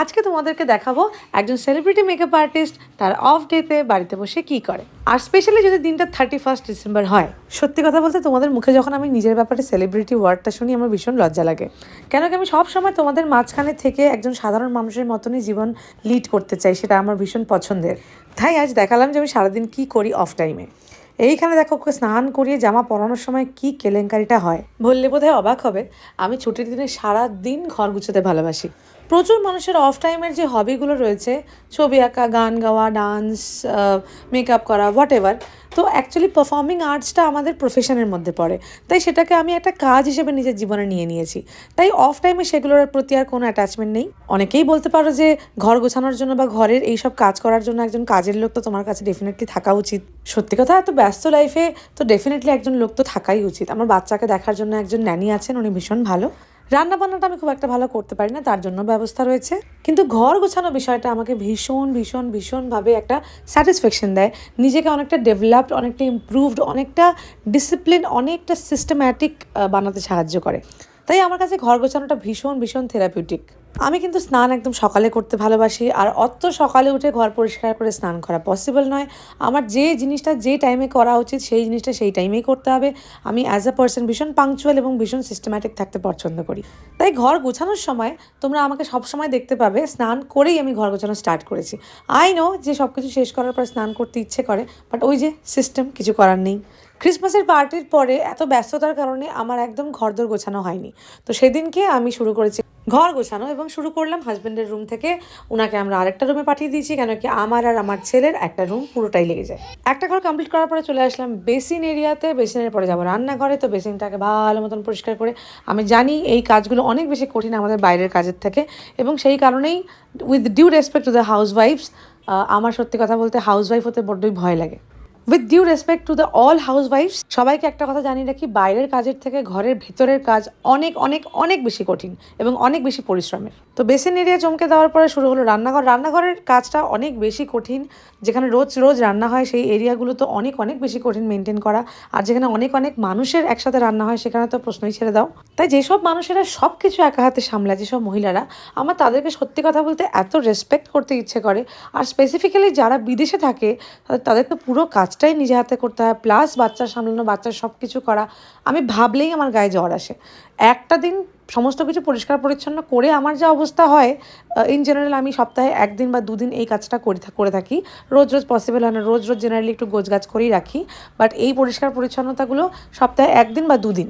আজকে তোমাদেরকে দেখাবো একজন সেলিব্রিটি মেকআপ আর্টিস্ট তার অফ ডেতে বাড়িতে বসে কি করে। আর স্পেশালি যদি দিনটা থার্টি ফার্স্ট ডিসেম্বর হয়, সত্যি কথা বলতে তোমাদের মুখে যখন আমি নিজের ব্যাপারে সেলিব্রিটি ওয়ার্ডটা শুনি, আমার ভীষণ লজ্জা লাগে। কেন কি আমি সবসময় তোমাদের মাঝখানে থেকে একজন সাধারণ মানুষের মতনই জীবন লিড করতে চাই, সেটা আমার ভীষণ পছন্দের। তাই আজ দেখালাম যে আমি সারাদিন কি করি অফ টাইমে এইখানে দেখো, ওকে স্নান করিয়ে জামা পরানোর সময় কি কেলেঙ্কারিটা হয়। বললে বোধহয় অবাক হবে, আমি ছুটির দিনে সারা দিন ঘর গুছোতে ভালোবাসি। প্রচুর মানুষের অফ টাইমের যে হবিগুলো রয়েছে, ছবি আঁকা, গান গাওয়া ডান্স মেকআপ করা হোয়াট এভার তো অ্যাকচুয়ালি পারফর্মিং আর্টসটা আমাদের প্রফেশনের মধ্যে পড়ে। তাই সেটাকে আমি একটা কাজ হিসেবে নিজের জীবনে নিয়ে নিয়েছি। তাই অফ টাইমে সেগুলোর প্রতি আর কোনো অ্যাটাচমেন্ট নেই। অনেকেই বলতে পারো যে ঘর গোছানোর জন্য বা ঘরের এইসব কাজ করার জন্য একজন কাজের লোক তো তোমার কাছে ডেফিনেটলি থাকা উচিত। সত্যি কথা, এত ব্যস্ত লাইফে তো ডেফিনেটলি একজন লোক তো থাকাই উচিত। আমার বাচ্চাকে দেখার জন্য একজন ন্যানি আছেন, উনি ভীষণ ভালো। রান্না বান্নাটা আমি খুব একটা ভালো করতে পারি না, তার জন্য ব্যবস্থা রয়েছে। কিন্তু ঘর গোছানো বিষয়টা আমাকে ভীষণ ভীষণ, ভীষণভাবে একটা স্যাটিসফ্যাকশন দেয়। নিজেকে অনেকটা ডেভেলপড অনেকটা ইম্প্রুভড অনেকটা ডিসিপ্লিন অনেকটা সিস্টেম্যাটিক বানাতে সাহায্য করে। তাই আমার কাছে ঘর গোছানোটা ভীষণ ভীষণ থেরাপিউটিক আমি কিন্তু স্নান একদম সকালে করতে ভালোবাসি, আর অত সকালে উঠে ঘর পরিষ্কার করে স্নান করা পসিবল নয়। আমার যে জিনিসটা যে টাইমে করা উচিত, সেই জিনিসটা সেই টাইমেই করতে হবে। আমি অ্যাজ আ পার্সন ভীষণ পাংচুয়াল এবং ভীষণ সিস্টেম্যাটিক থাকতে পছন্দ করি। তাই ঘর গোছানোর সময় তোমরা আমাকে সবসময় দেখতে পাবে, স্নান করেই আমি ঘর গোছানো স্টার্ট করেছি। আই নো যে সব কিছু শেষ করার পর স্নান করতে ইচ্ছে করে বাট ওই যে সিস্টেম কিছু করার নেই। ক্রিসমাসের পার্টির পরে এত ব্যস্ততার কারণে আমার একদম ঘরদোর গোছানো হয়নি। তো সেদিনকে আমি শুরু করেছি ঘর গোছানো এবং শুরু করলাম হাজব্যান্ডের রুম থেকে। ওনাকে আমরা আরেকটা রুমে পাঠিয়ে দিয়েছি কেন কি আমার আর আমার ছেলের একটা রুম পুরোটাই লেগে যায়। একটা ঘর কমপ্লিট করার পরে চলে আসলাম বেসিন এরিয়াতে বেসিনের পরে যাব রান্নাঘরে, তো বেসিনটাকে ভালো মতন পরিষ্কার করে। আমি জানি এই কাজগুলো অনেক বেশি কঠিন আমাদের বাইরের কাজের থেকে এবং সেই কারণেই with due respect to the house ওয়াইফস আমার সত্যি কথা বলতে হাউস ওয়াইফ হতে বড্ডই ভয় লাগে। With due respect to the all house ওয়াইফস সবাইকে একটা কথা জানিয়ে রাখি, বাইরের কাজের থেকে ঘরের ভেতরের কাজ অনেক অনেক অনেক বেশি কঠিন এবং অনেক বেশি পরিশ্রমের। তো বেসিন এরিয়া চমকে দেওয়ার পরে শুরু হলো রান্নাঘর। রান্নাঘরের কাজটা অনেক বেশি কঠিন। যেখানে রোজ রোজ রান্না হয়, সেই এরিয়াগুলো তো অনেক অনেক বেশি কঠিন মেনটেন করা। আর যেখানে অনেক অনেক মানুষের একসাথে রান্না হয়, সেখানে তো প্রশ্নই ছেড়ে দাও। তাই যেসব মানুষেরা সব কিছু একা হাতে সামলায়, যেসব মহিলারা, আমার তাদেরকে সত্যি কথা বলতে এত রেসপেক্ট করতে ইচ্ছে করে। আর স্পেসিফিক্যালি যারা বিদেশে থাকে, তাদের তো পুরো কাজটাই নিজে হাতে করতে হয় প্লাস বাচ্চা সামলানো, বাচ্চার সব কিছু করা, আমি ভাবলেই আমার গায়ে জ্বর আসে। একটা দিন সমস্ত কিছু পরিষ্কার পরিচ্ছন্ন করে আমার যা অবস্থা হয় ইন জেনারেল আমি সপ্তাহে একদিন বা দুদিন এই কাজটা করে করে থাকি। রোজ রোজ পসিবল হয় না, রোজ রোজ জেনারেলি একটু গোছগাছ করেই রাখি বাট এই পরিষ্কার পরিচ্ছন্নতাগুলো সপ্তাহে একদিন বা দুদিন।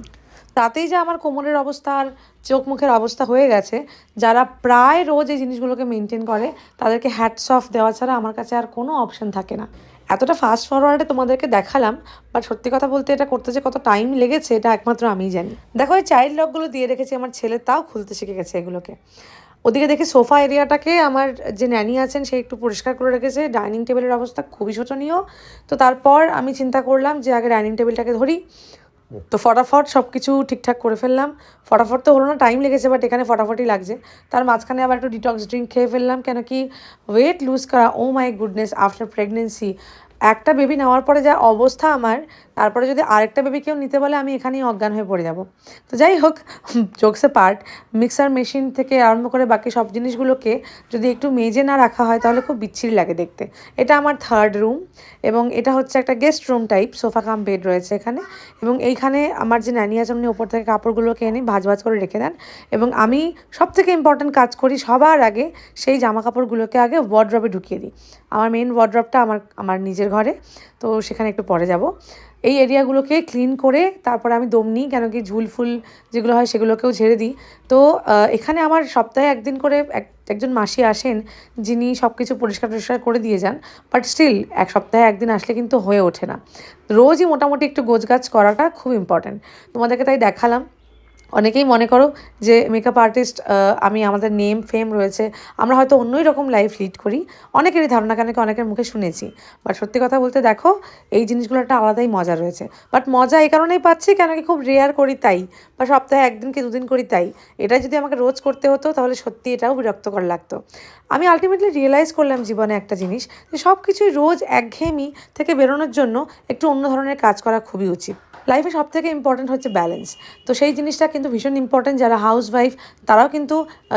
তাতেই যে আমার কোমরের অবস্থা আর চোখ মুখের অবস্থা হয়ে গেছে, যারা প্রায় রোজ এই জিনিসগুলোকে মেনটেন করে, তাদেরকে হ্যাটস অফ দেওয়া ছাড়া আমার কাছে আর কোনো অপশন থাকে না। এতটা ফাস্ট ফরওয়ার্ডে তোমাদেরকে দেখালাম বাট সত্যি কথা বলতে এটা করতে যে কত টাইম লেগেছে, এটা একমাত্র আমিই জানি। দেখো, এই চাইল্ড লকগুলো দিয়ে রেখেছি, আমার ছেলে তাও খুলতে শিখে গেছে এগুলোকে। ওদিকে দেখি সোফা এরিয়াটাকে আমার যে ন্যানি আছেন, সে একটু পরিষ্কার করে রেখেছে। ডাইনিং টেবিলের অবস্থা খুবই শোচনীয়। তো তারপর আমি চিন্তা করলাম যে আগে ডাইনিং টেবিলটাকে ধরি। তো ফটাফট সব কিছু ঠিকঠাক করে ফেললাম। ফটাফট তো হলো না টাইম লেগেছে বাট এখানে ফটাফটই লাগছে। তার মাঝখানে আবার একটু ডিটক্স ড্রিঙ্ক খেয়ে ফেললাম, কেন কি ওয়েট লুজ করা oh my goodness after pregnancy একটা বেবি নেওয়ার পরে যা অবস্থা আমার, তারপরে যদি আরেকটা বেবি কেউ নিতে বলে, আমি এখানেই অজ্ঞান হয়ে পড়ে যাব। তো যাই হোক জোকসে পার্ট মিক্সার মেশিন থেকে আরম্ভ করে বাকি সব জিনিসগুলোকে যদি একটু মেজে না রাখা হয়, তাহলে খুব বিচ্ছিরি লাগে দেখতে। এটা আমার থার্ড রুম এবং এটা হচ্ছে একটা guest room type sofa cum bed রয়েছে এখানে এবং এইখানে আমার যে ন্যানি আছে, উনি ওপর থেকে কাপড়গুলোকে এনে ভাজ ভাজ করে রেখে দেন এবং আমি সব থেকে ইম্পর্ট্যান্ট কাজ করি সবার আগে সেই জামা কাপড়গুলোকে আগে ওয়ার্ড্রপে ঢুকিয়ে দিই। আমার মেন ওয়ার্ড্রপটা আমার আমার নিজের ঘরে। তো সেখানে একটু পরে যাব। এই এরিয়াগুলোকে ক্লিন করে তারপরে আমি দম নিই, কেন কি ঝুল ফুল যেগুলো হয় সেগুলোকেও ঝেড়ে দিই। তো এখানে আমার সপ্তাহে একদিন করে এক, একজন মাসি আসেন যিনি সব কিছু পরিষ্কার টরিষ্কার করে দিয়ে যান বাট স্টিল এক সপ্তাহে একদিন আসলে কিন্তু হয়ে ওঠে না। রোজই মোটামুটি একটু গোছগাছ করাটা খুব ইম্পর্ট্যান্ট তোমাদেরকে তাই দেখালাম। অনেকেই মনে করো যে মেকআপ আর্টিস্ট আমি আমাদের নেম ফেম রয়েছে। আমরা হয়তো অন্যই রকম লাইফ লিড করি। অনেকেরই ধারণা, কেন অনেকের মুখে শুনেছি। বাট সত্যি কথা বলতে দেখো, এই জিনিসগুলো একটা আলাদাই মজা রয়েছে। বাট মজা এই কারণেই পাচ্ছি কেন কি খুব রেয়ার করি তাই। বা সপ্তাহে একদিন কি দুদিন করি তাই। এটা যদি আমাকে রোজ করতে হতো, তাহলে সত্যি এটাও বিরক্তকর লাগতো। আমি আলটিমেটলি রিয়েলাইজ করলাম জীবনে একটা জিনিস, যে সব কিছুই রোজ একঘেয়েমি থেকে বেরোনোর জন্য একটু অন্য ধরনের কাজ করা খুবই উচিত। লাইফে সব থেকে ইম্পর্ট্যান্ট হচ্ছে ব্যালেন্স তো সেই জিনিসটা কিন্তু ভীষণ ইম্পর্ট্যান্ট যারা হাউস ওয়াইফ তারাও কিন্তু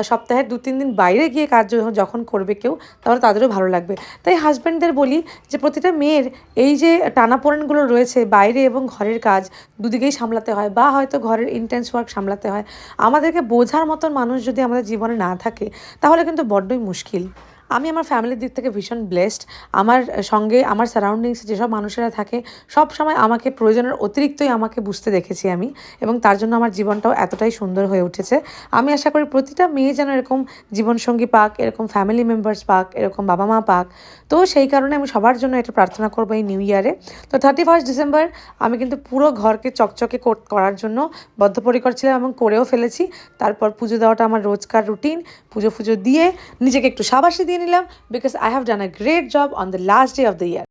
সপ্তাহে দু তিন দিন বাইরে গিয়ে কাজ যখন করবে কেউ, তাহলে তাদেরও ভালো লাগবে। তাই হাজব্যান্ডদের বলি যে প্রতিটা মেয়ের এই যে টানাপোড়েনগুলো রয়েছে, বাইরে এবং ঘরের কাজ দুদিকেই সামলাতে হয় বা হয়তো ঘরের ইন্টেন্স ওয়ার্ক সামলাতে হয়, আমাদেরকে বোঝার মতন মানুষ যদি আমাদের জীবনে না থাকে, তাহলে কিন্তু বড্ডই মুশকিল। আমি আমার ফ্যামিলির দিক থেকে ভীষণ ব্লেসড আমার সঙ্গে, আমার সারাউন্ডিংসে যেসব মানুষেরা থাকে, সব সময় আমাকে প্রয়োজনের অতিরিক্তই আমাকে বুঝতে দেখেছি আমি এবং তার জন্য আমার জীবনটাও এতটাই সুন্দর হয়ে উঠেছে। আমি আশা করি প্রতিটা মেয়ে যেন এরকম জীবনসঙ্গী পাক, এরকম ফ্যামিলি মেম্বার্স পাক, এরকম বাবা মা পাক। তো সেই কারণে আমি সবার জন্য এটা প্রার্থনা করব এই নিউ ইয়ারে তো থার্টি ফার্স্ট ডিসেম্বর আমি কিন্তু পুরো ঘরকে চকচকে কর- করার জন্য বদ্ধপরিকর ছিলাম এবং করেও ফেলেছি। তারপর পুজো দেওয়াটা আমার রোজকার রুটিন পুজো ফুজো দিয়ে নিজেকে একটু সাবাসি দিয়ে নিলাম because I have done a great job on the last day of the year